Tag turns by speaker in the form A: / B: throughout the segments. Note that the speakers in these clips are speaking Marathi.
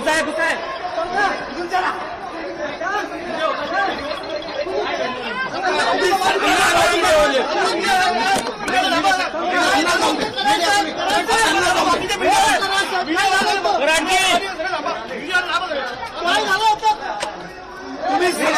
A: Bukan, bukan.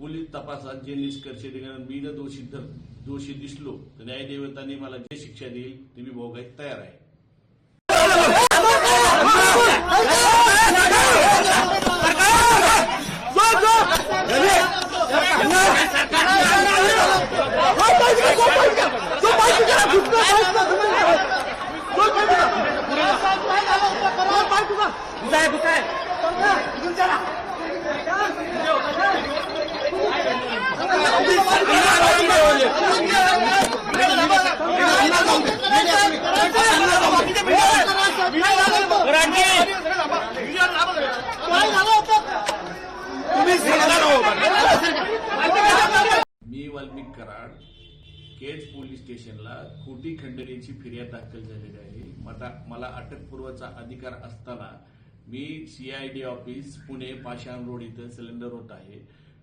B: पोलीस तपासात जे निष्कर्ष निघाले मी जर दोषी धर- दोषी दिसलो तर न्यायदेवतांनी मला जे शिक्षा देईल ते मी भोगायला तयार आहे.
A: कुठं आहे
B: मी वाल्मिक कराड केज पोलीस स्टेशनला खोटी खंडणीची फिर्याद दाखल झालेली आहे. मला मला अटकपूर्वचा अधिकार असताना मी CID office Pune Pashan road इथं सिलेंडर होत आहे.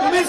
A: तुम्ही